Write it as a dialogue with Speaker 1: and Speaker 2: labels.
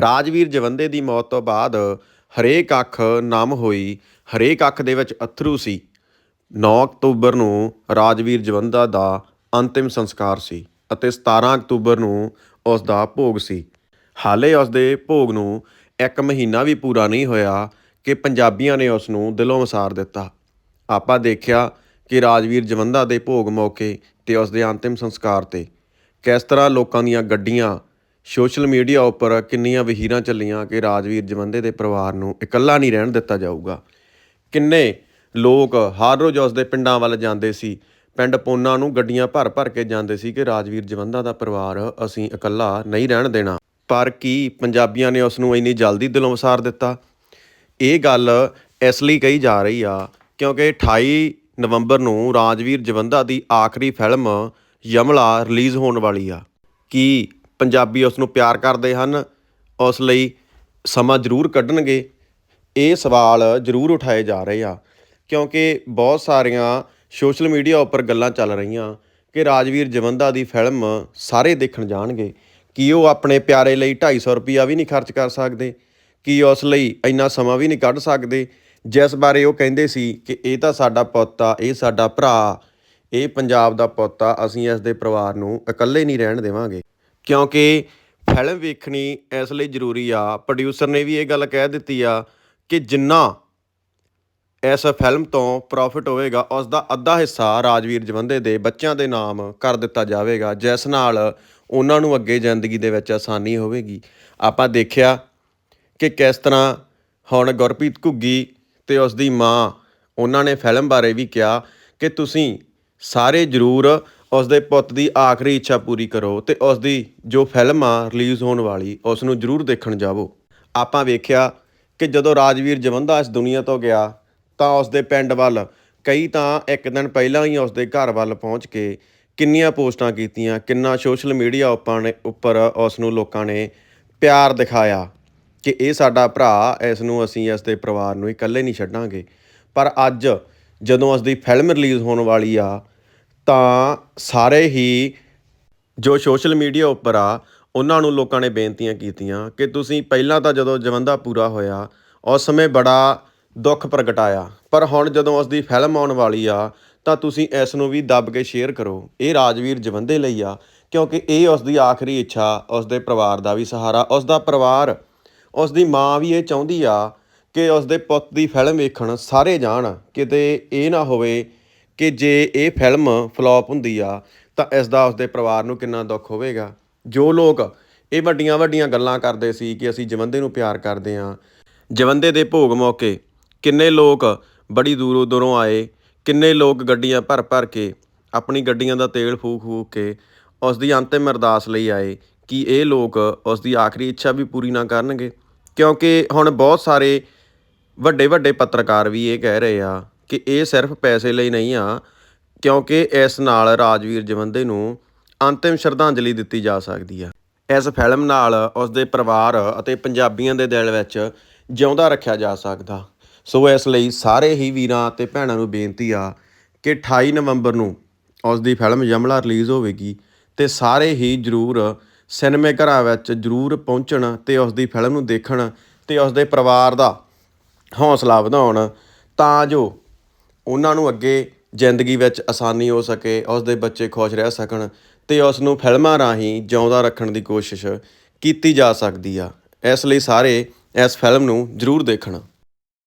Speaker 1: ਰਾਜਵੀਰ ਜਵੰਦੇ ਦੀ ਮੌਤ ਤੋਂ ਬਾਅਦ ਹਰੇਕ ਅੱਖ ਨਮ ਹੋਈ, ਹਰੇਕ ਅੱਖ ਦੇ ਵਿੱਚ ਅਥਰੂ ਸੀ। 9 ਅਕਤੂਬਰ ਨੂੰ ਰਾਜਵੀਰ ਜਵੰਦਾ ਦਾ ਅੰਤਿਮ ਸੰਸਕਾਰ ਸੀ ਅਤੇ 17 ਅਕਤੂਬਰ ਨੂੰ ਉਸ ਦਾ ਭੋਗ ਸੀ। ਹਾਲੇ ਉਸ ਦੇ ਭੋਗ ਨੂੰ ਇੱਕ ਮਹੀਨਾ ਵੀ ਪੂਰਾ ਨਹੀਂ ਹੋਇਆ ਕਿ ਪੰਜਾਬੀਆਂ ਨੇ ਉਸ ਨੂੰ ਦਿਲੋਂ ਵਸਾਰ ਦਿੱਤਾ। ਆਪਾਂ ਦੇਖਿਆ ਕਿ ਰਾਜਵੀਰ ਜਵੰਦਾ ਦੇ ਭੋਗ ਮੌਕੇ ਤੇ ਉਸ ਦੇ ਅੰਤਿਮ ਸੰਸਕਾਰ ਤੇ ਕਿਸ ਤਰ੍ਹਾਂ ਲੋਕਾਂ ਦੀਆਂ ਗੱਡੀਆਂ ਸੋਸ਼ਲ ਮੀਡੀਆ ਉੱਪਰ ਕਿੰਨੀਆਂ ਵਹੀਰਾਂ ਚੱਲੀਆਂ ਕਿ ਰਾਜਵੀਰ ਜਵੰਦੇ ਦੇ ਪਰਿਵਾਰ ਨੂੰ ਇਕੱਲਾ ਨਹੀਂ ਰਹਿਣ ਦਿੱਤਾ ਜਾਊਗਾ। ਕਿੰਨੇ ਲੋਕ ਹਰ ਰੋਜ਼ ਉਸ ਦੇ ਪਿੰਡਾਂ ਵੱਲ ਜਾਂਦੇ ਸੀ। ਪਿੰਡ ਪੋਨਾ ਨੂੰ ਗੱਡੀਆਂ ਭਰ ਭਰ ਕੇ ਜਾਂਦੇ ਸੀ ਕਿ ਰਾਜਵੀਰ ਜਵੰਦਾ ਦਾ ਪਰਿਵਾਰ ਅਸੀਂ ਇਕੱਲਾ ਨਹੀਂ ਰਹਿਣ ਦੇਣਾ। ਪਰ ਕੀ ਪੰਜਾਬੀਆਂ ਨੇ ਉਸ ਨੂੰ ਇੰਨੀ ਜਲਦੀ ਦਿਲੋਂ ਵਸਾਰ ਦਿੱਤਾ? ਇਹ ਗੱਲ ਇਸ ਲਈ ਕਹੀ ਜਾ ਰਹੀ ਆ ਕਿਉਂਕਿ 28 ਨਵੰਬਰ ਨੂੰ ਰਾਜਵੀਰ ਜਵੰਦਾ ਦੀ ਆਖਰੀ ਫਿਲਮ ਯਮਲਾ ਰਿਲੀਜ਼ ਹੋਣ ਵਾਲੀ ਆ। ਕੀ ਪੰਜਾਬੀ ਉਸ ਨੂੰ ਪਿਆਰ ਕਰਦੇ ਹਨ, ਉਸ ਲਈ ਸਮਾਂ ਜ਼ਰੂਰ ਕੱਢਣਗੇ। ਇਹ ਸਵਾਲ ਜ਼ਰੂਰ ਉਠਾਏ ਜਾ ਰਹੇ ਆ, ਕਿਉਂਕਿ ਬਹੁਤ ਸਾਰੀਆਂ ਸੋਸ਼ਲ ਮੀਡੀਆ ਉੱਪਰ ਗੱਲਾਂ ਚੱਲ ਰਹੀਆਂ ਕਿ ਰਾਜਵੀਰ ਜਵੰਦਾ ਦੀ ਫਿਲਮ ਸਾਰੇ ਦੇਖਣ ਜਾਣਗੇ। ਕੀ ਉਹ ਆਪਣੇ ਪਿਆਰੇ ਲਈ 250 ਰੁਪਿਆ ਵੀ ਨਹੀਂ ਖਰਚ ਕਰ ਸਕਦੇ? ਕੀ ਉਸ ਲਈ ਇੰਨਾ ਸਮਾਂ ਵੀ ਨਹੀਂ ਕੱਢ ਸਕਦੇ? ਜਿਸ ਬਾਰੇ ਉਹ ਕਹਿੰਦੇ ਸੀ ਕਿ ਇਹ ਤਾਂ ਸਾਡਾ ਪੁੱਤ ਆ, ਇਹ ਸਾਡਾ ਭਰਾ, ਇਹ ਪੰਜਾਬ ਦਾ ਪੁੱਤ ਆ, ਅਸੀਂ ਇਸ ਦੇ ਪਰਿਵਾਰ ਨੂੰ ਇਕੱਲੇ ਨਹੀਂ ਰਹਿਣ ਦੇਵਾਂਗੇ। ਕਿਉਂਕਿ ਫਿਲਮ ਵੇਖਣੀ ਇਸ ਲਈ ਜ਼ਰੂਰੀ ਆ। ਪ੍ਰੋਡਿਊਸਰ ਨੇ ਵੀ ਇਹ ਗੱਲ ਕਹਿ ਦਿੱਤੀ ਆ ਕਿ ਜਿੰਨਾ ਇਸ ਫਿਲਮ ਤੋਂ ਪ੍ਰੋਫਿਟ ਹੋਵੇਗਾ ਉਸ ਦਾ ਅੱਧਾ ਹਿੱਸਾ ਰਾਜਵੀਰ ਜਵੰਦੇ ਦੇ ਬੱਚਿਆਂ ਦੇ ਨਾਮ ਕਰ ਦਿੱਤਾ ਜਾਵੇਗਾ, ਜਿਸ ਨਾਲ ਉਹਨਾਂ ਨੂੰ ਅੱਗੇ ਜ਼ਿੰਦਗੀ ਦੇ ਵਿੱਚ ਆਸਾਨੀ ਹੋਵੇਗੀ। ਆਪਾਂ ਦੇਖਿਆ ਕਿ ਕਿਸ ਤਰ੍ਹਾਂ ਹੁਣ ਗੁਰਪ੍ਰੀਤ ਘੁੱਗੀ ਤੇ ਉਸ ਦੀ ਮਾਂ, ਉਹਨਾਂ ਨੇ ਫਿਲਮ ਬਾਰੇ ਵੀ ਕਿਹਾ ਕਿ ਤੁਸੀਂ ਸਾਰੇ ਜ਼ਰੂਰ ਉਸ ਦੇ ਪੁੱਤ ਦੀ ਆਖਰੀ ਇੱਛਾ ਪੂਰੀ ਕਰੋ ਤੇ ਉਸ ਦੀ ਜੋ ਫਿਲਮ ਆ ਰਿਲੀਜ਼ ਹੋਣ ਵਾਲੀ ਉਸ ਨੂੰ ਜ਼ਰੂਰ ਦੇਖਣ ਜਾਵੋ। ਆਪਾਂ ਵੇਖਿਆ ਕਿ ਜਦੋਂ ਰਾਜਵੀਰ ਜਵੰਦਾ ਇਸ ਦੁਨੀਆ ਤੋਂ ਗਿਆ, ਤਾਂ ਉਸ ਦੇ ਪਿੰਡ ਵੱਲ ਕਈ ਤਾਂ ਇੱਕ ਦਿਨ ਪਹਿਲਾਂ ਹੀ ਉਸ ਦੇ ਘਰ ਵੱਲ ਪਹੁੰਚ ਕੇ ਕਿੰਨੀਆਂ ਪੋਸਟਾਂ ਕੀਤੀਆਂ, ਕਿੰਨਾ ਸੋਸ਼ਲ ਮੀਡੀਆ ਉੱਪਰ ਨੇ ਉੱਪਰ ਉਸ ਨੂੰ ਲੋਕਾਂ ਨੇ ਪਿਆਰ ਦਿਖਾਇਆ ਕਿ ਇਹ ਸਾਡਾ ਭਰਾ ਇਸ ਨੂੰ ਅਸੀਂ ਇਸ ਦੇ ਪਰਿਵਾਰ ਨੂੰ ਇਕੱਲੇ ਨਹੀਂ ਛੱਡਾਂਗੇ। ਪਰ ਅੱਜ ਜਦੋਂ ਉਸ ਦੀ ਫਿਲਮ ਰਿਲੀਜ਼ ਹੋਣ ਵਾਲੀ ਆ ਤਾਂ ਸਾਰੇ ਹੀ ਜੋ ਸੋਸ਼ਲ ਮੀਡੀਆ ਉੱਪਰ ਆ, ਉਹਨਾਂ ਨੂੰ ਲੋਕਾਂ ਨੇ ਬੇਨਤੀਆਂ ਕੀਤੀਆਂ ਕਿ ਤੁਸੀਂ ਪਹਿਲਾਂ ਤਾਂ ਜਦੋਂ ਜਵੰਦਾ ਪੂਰਾ ਹੋਇਆ, ਉਸ ਸਮੇਂ ਬੜਾ ਦੁੱਖ ਪ੍ਰਗਟਾਇਆ ਪਰ ਹੁਣ ਜਦੋਂ ਉਸ ਦੀ ਫਿਲਮ ਆਉਣ ਵਾਲੀ ਆ, ਤਾਂ ਤੁਸੀਂ ਇਸ ਨੂੰ ਵੀ ਦੱਬ ਕੇ ਸ਼ੇਅਰ ਕਰੋ। ਇਹ ਰਾਜਵੀਰ ਜਵੰਦੇ ਲਈ ਆ, ਕਿਉਂਕਿ ਇਹ ਉਸ ਦੀ ਆਖਰੀ ਇੱਛਾ ਉਸ ਦੇ ਪਰਿਵਾਰ ਦਾ ਵੀ ਸਹਾਰਾ ਉਸ ਦਾ ਪਰਿਵਾਰ ਉਸ ਦੀ ਮਾਂ ਵੀ ਇਹ ਚਾਹੁੰਦੀ ਆ ਕਿ ਉਸ ਦੇ ਪੁੱਤ ਦੀ ਫਿਲਮ ਵੇਖਣ ਸਾਰੇ ਜਾਣ, ਕਿਤੇ ਇਹ ਨਾ ਹੋਵੇ ਕਿ ਜੇ ਇਹ ਫਿਲਮ ਫਲॉप ਹੁੰਦੀ ਆ, ਤਾਂ ਇਸ ਦਾ ਉਸ ਦੇ ਪਰਿਵਾਰ ਨੂੰ ਕਿੰਨਾ ਦੁੱਖ ਹੋਵੇਗਾ? ਜੋ ਲੋਕ ਇਹ ਵੱਡੀਆਂ ਵੱਡੀਆਂ ਗੱਲਾਂ ਕਰਦੇ ਸੀ ਕਿ ਅਸੀਂ ਜਵੰਦੇ ਨੂੰ ਪਿਆਰ ਕਰਦੇ ਹਾਂ, ਜਵੰਦੇ ਦੇ ਭੋਗ ਮੌਕੇ ਕਿੰਨੇ ਲੋਕ ਬੜੀ ਦੂਰੋਂ ਦੂਰੋਂ ਆਏ, ਕਿੰਨੇ ਲੋਕ ਗੱਡੀਆਂ ਭਰ ਭਰ ਕੇ, ਆਪਣੀ ਗੱਡੀਆਂ ਦਾ ਤੇਲ ਫੂਕ ਫੂਕ ਕੇ ਉਸ ਦੀ ਅੰਤਿਮ ਅਰਦਾਸ ਲਈ ਆਏ ਕਿ ਇਹ ਲੋਕ ਉਸ ਦੀ ਆਖਰੀ ਇੱਛਾ ਵੀ ਪੂਰੀ ਨਾ ਕਰਨਗੇ। ਕਿਉਂਕਿ ਹੁਣ ਬਹੁਤ ਸਾਰੇ ਵੱਡੇ ਵੱਡੇ ਪੱਤਰਕਾਰ ਵੀ ਇਹ ਕਹਿ ਰਹੇ ਆ ਕਿ ਇਹ ਸਿਰਫ ਪੈਸੇ ਲਈ ਨਹੀਂ ਆ, ਕਿਉਂਕਿ ਇਸ ਨਾਲ ਰਾਜਵੀਰ ਜਵੰਦੇ ਨੂੰ ਅੰਤਿਮ ਸ਼ਰਧਾਂਜਲੀ ਦਿੱਤੀ ਜਾ ਸਕਦੀ ਆ। ਇਸ ਫਿਲਮ ਨਾਲ ਉਸ ਦੇ ਪਰਿਵਾਰ ਅਤੇ ਪੰਜਾਬੀਆਂ ਦੇ ਦਿਲ ਵਿੱਚ ਜਿਉਂਦਾ ਰੱਖਿਆ ਜਾ ਸਕਦਾ। ਸੋ ਇਸ ਲਈ ਸਾਰੇ ਹੀ ਵੀਰਾਂ ਅਤੇ ਭੈਣਾਂ ਨੂੰ ਬੇਨਤੀ ਆ ਕਿ 28 ਨਵੰਬਰ ਨੂੰ ਉਸ ਦੀ ਫਿਲਮ ਯਮਲਾ ਰਿਲੀਜ਼ ਹੋਵੇਗੀ ਤੇ ਸਾਰੇ ਹੀ ਜਰੂਰ ਸਿਨੇਮੇ ਘਰਾਂ ਵਿੱਚ ਜਰੂਰ ਪਹੁੰਚਣ ਤੇ ਉਸ ਦੀ ਫਿਲਮ ਨੂੰ ਦੇਖਣ ਤੇ ਉਸ ਦੇ ਪਰਿਵਾਰ ਦਾ ਹੌਸਲਾ ਵਧਾਉਣ ਤਾਂ ਜੋ ਉਹਨਾਂ ਨੂੰ ਅੱਗੇ ਜ਼ਿੰਦਗੀ ਵਿੱਚ ਆਸਾਨੀ ਹੋ ਸਕੇ ਉਸ ਦੇ ਬੱਚੇ ਖੁਸ਼ ਰਹਿ ਸਕਣ ਅਤੇ ਉਸ ਨੂੰ ਫਿਲਮਾਂ ਰਾਹੀਂ ਜਿਉਂਦਾ ਰੱਖਣ ਦੀ ਕੋਸ਼ਿਸ਼ ਕੀਤੀ ਜਾ ਸਕਦੀ ਆ। ਇਸ ਲਈ ਸਾਰੇ ਇਸ ਫਿਲਮ ਨੂੰ ਜ਼ਰੂਰ ਦੇਖਣ।